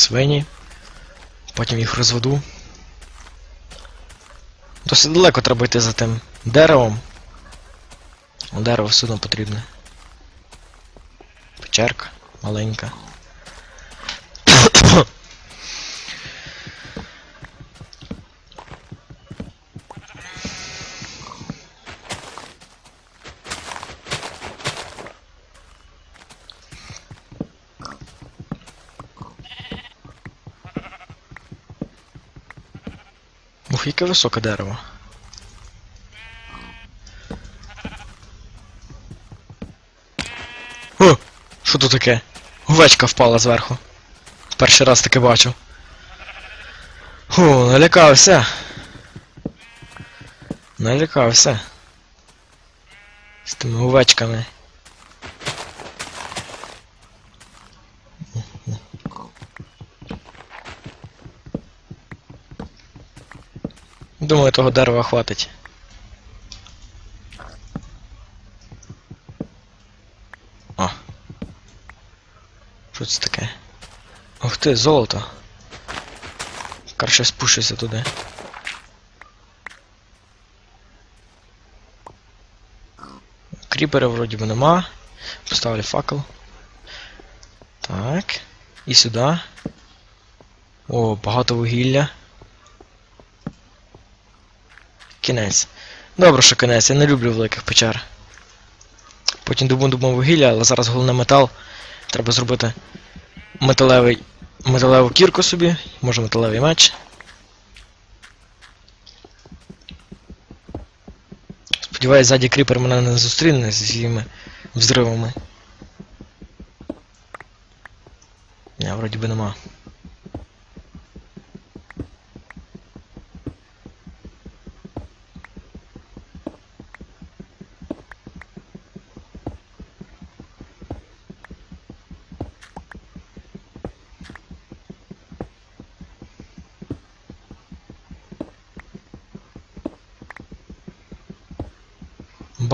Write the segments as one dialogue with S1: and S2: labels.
S1: свині. Потім їх розведу. Досить далеко треба йти за тим деревом. Дерево все одно потрібне. Печерка маленька. Ух, яке високе дерево. О! Що тут таке? Овечка впала зверху. Перший раз таке бачу. Фу, налякався. Налякався. З тими овечками. Думаю, того дерева хватить. О. Що це таке? Ух ти, золото. Краще спущуся туди. Кріпера вроді би нема. Поставлю факел. Так. І сюди. О, багато вугілля. Кінець. Добре, що кінець, я не люблю великих печер. Потім думаю вугілля, але зараз головне метал. Треба зробити металевий, металеву кірку собі, може металевий меч. Сподіваюсь, ззаді кріпер мене не зустріне зі своїми взривами. Ні, вроді би нема.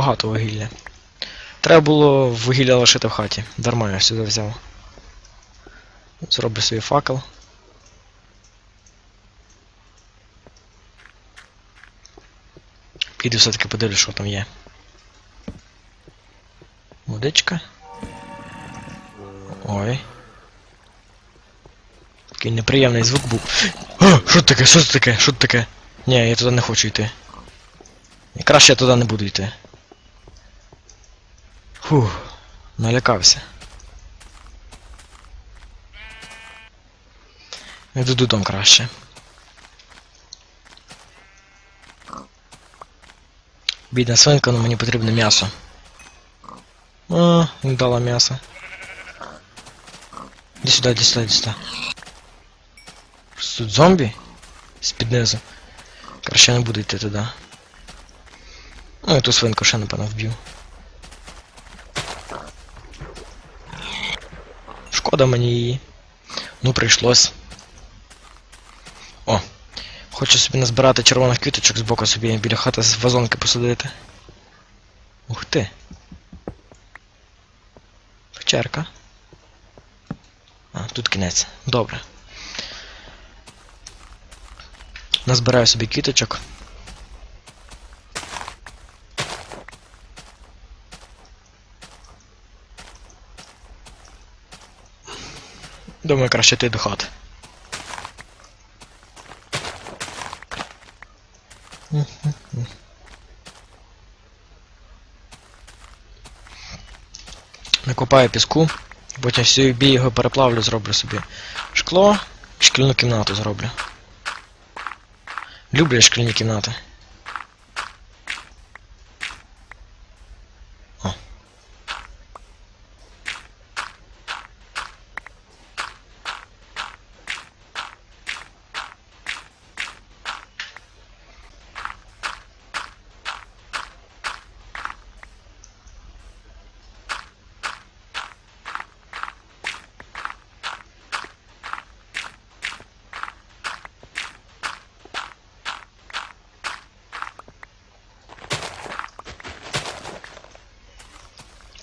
S1: Багато вугілля. Треба було вугілля лишити в хаті. Дарма я сюди взяв. Зроблю свій факел. Піду все-таки подивлюсь, що там є. Водичка. Ой. Такий неприємний звук був. А, що таке? Що це таке? Що таке? Ні, я туди не хочу йти. Краще я туди не буду йти. Фух, налякався. Йду додому краще. Бідна свинка, але мені потрібне м'ясо. А, не дала м'ясо. Іди сюди, іди сюди, іди сюди. Тут зомбі? З-під низу. Краще не буду йти туди. Ну і ту свинку ще напевно вб'ю. Шкода мені її. Ну прийшлось. О! Хочу собі назбирати червоних квіточок з боку собі біля хати з вазонки посадити. Ух ти. Печерка. А, тут кінець. Добре. Назбираю собі квіточок. Думаю, краще йти до хати. Накопаю піску, потім всю бій його переплавлю, зроблю собі шкло, шкільну кімнату зроблю. Люблю шкільні кімнати.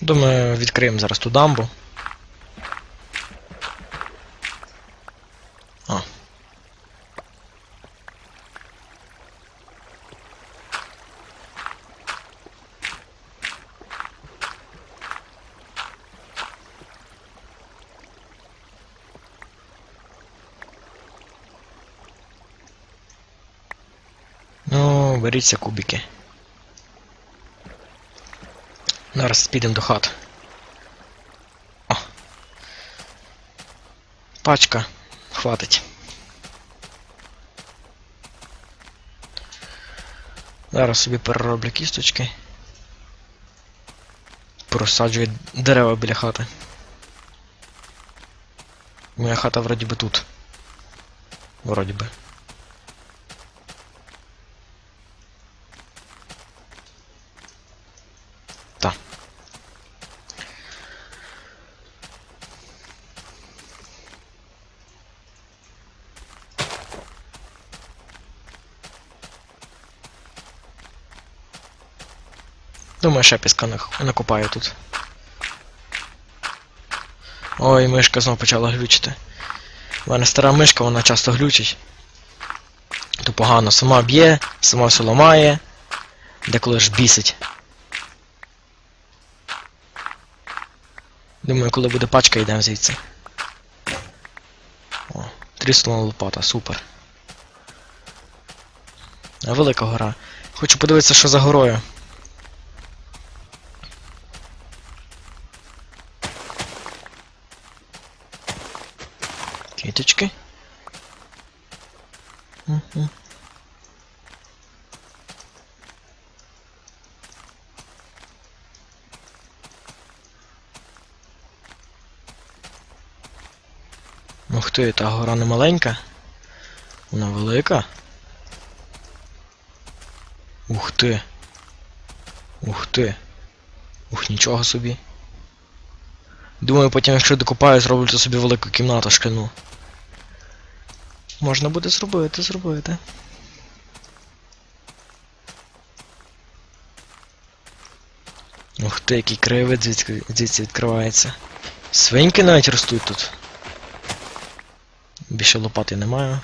S1: Думаю, відкриємо зараз ту дамбу. А. Ну, беріться кубики. Зараз підемо до хат. О. Пачка. Хватить. Зараз собі перероблю кісточки. Просаджую дерева біля хати. Моя хата вроді би тут. Вроді би. Думаю, ще піска нак- накопаю тут. Ой, мишка знов почала глючити. У мене стара мишка, вона часто глючить. То погано сама б'є, сама все ламає, деколи ж бісить. Думаю, коли буде пачка, йдемо звідси. О, тріснула лопата, супер. Велика гора. Хочу подивитися, що за горою. Квіточки. Мгм. Ух ти, та гора не маленька. Вона велика. Ух ти. Ух ти. Ух, нічого собі. Думаю, потім, якщо докопаю, зроблю собі велику кімнату шкляну. Можна буде зробити, зробити. Ух ти, який краєвид звідси, відкривається. Свиньки навіть ростуть тут. Більше лопати немає.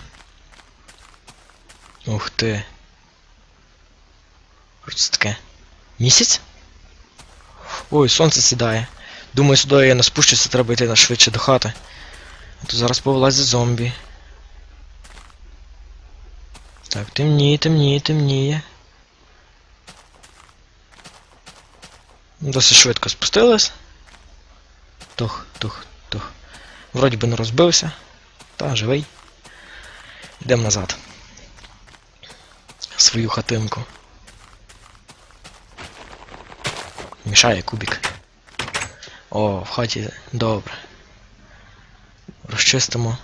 S1: Ух ти. Що це таке? Місяць? Ой, сонце сідає. Думаю, сюди я не спущуся, треба йти на швидше до хати. А то зараз повилазять зомбі. Так, темніє, темніє, темніє. Досить швидко спустились. Тух, тух, тух. Вроді би не розбився. Та, живий. Йдемо назад. Свою хатинку. Мішає кубик. О, в хаті добре. Розчистимо.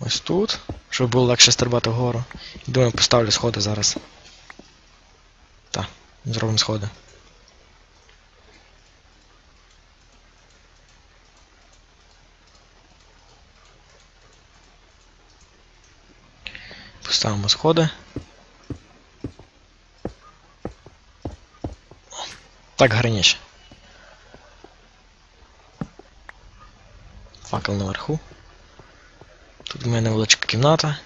S1: Ось тут, щоб було легше стрибати вгору. Думаю, поставлю сходи зараз. Так, зробимо сходи. Поставимо сходи. Так гарніше. Факел наверху. В мене невеличка кімната.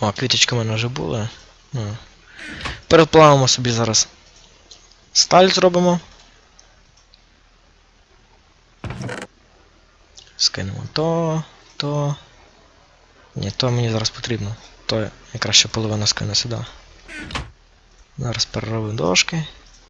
S1: О, квіточки в мене вже були. Ну. Переплавимо собі зараз. Сталь зробимо. Скинемо то, то. Ні, то мені зараз потрібно. То я краще половину скину сюди. Зараз переробимо дошки.